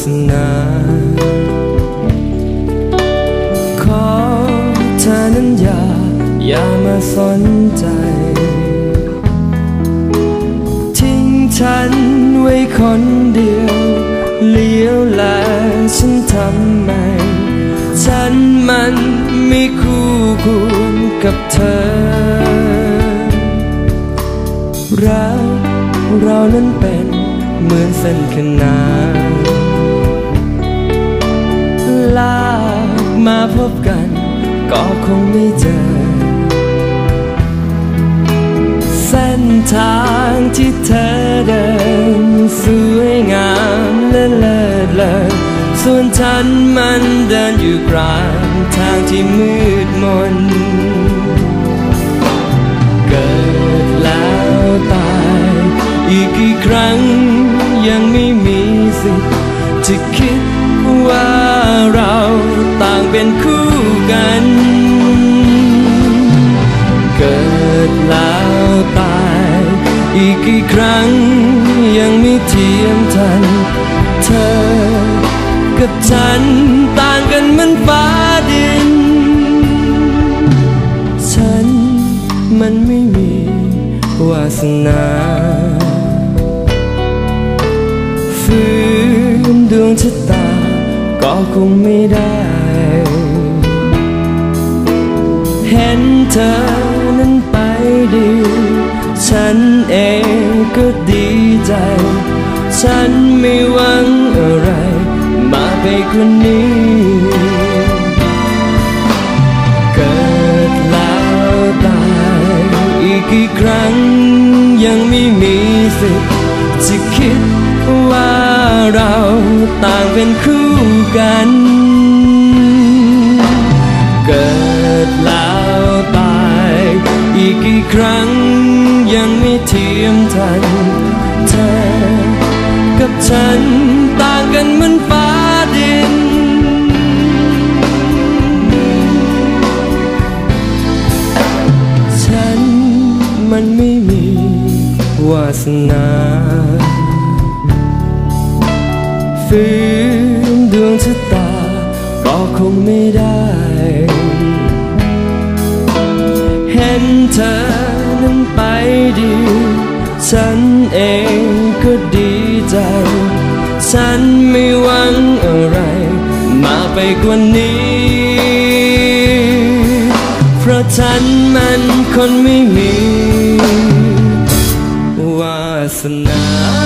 สนา ขอเธอนั้นอย่า อย่ามาสนใจ ทิ้งฉันไว้คนเดียว เลี้ยวแลฉันทำไม ฉันมันไม่คู่ควรกับเธอ รักเรานั้นเป็นเหมือนเส้นขนาน มาพบกัน ก็คงไม่เจอ เส้นทางที่เธอเดิน สวยงามและเลิศเลอส่วนฉันมันเดินอยู่กลางทางที่มืดมน เกิดแล้วตาย อีกกี่ครั้งยัง เป็นคู่กัน เกิดแล้วตาย อีกกี่ครั้งยังไม่เทียมทัน เธอกับฉันต่างกันเหมันฟ้าดิน ฉันมันไม่มีวาสนาฝืนดวงชะตาก็คงไม่ได้ เห็นเธอนั้นไปดี ฉันเองก็ดีใจ ฉันไม่หวังอะไร มาไปกว่านี้ เกิดแล้วตายอีกกี่ครั้งยังไม่มีสิทธิ์จะคิดว่าเราต่างเป็นคู่กัน ทันเธอ กับฉันต่างกันเหมือนฟ้าดิน ฉันมันไม่มีวาสนาฝืนดวงชะตาก็คงไม่ได้ เห็นเธอนั้นไปดี ฉันเองก็ดีใจ ฉันไม่หวังอะไร มาไปกว่านี้ เพราะฉันมันคนไม่มี วาสนา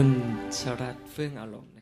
คุณชรัตเฟื่องอารมณ์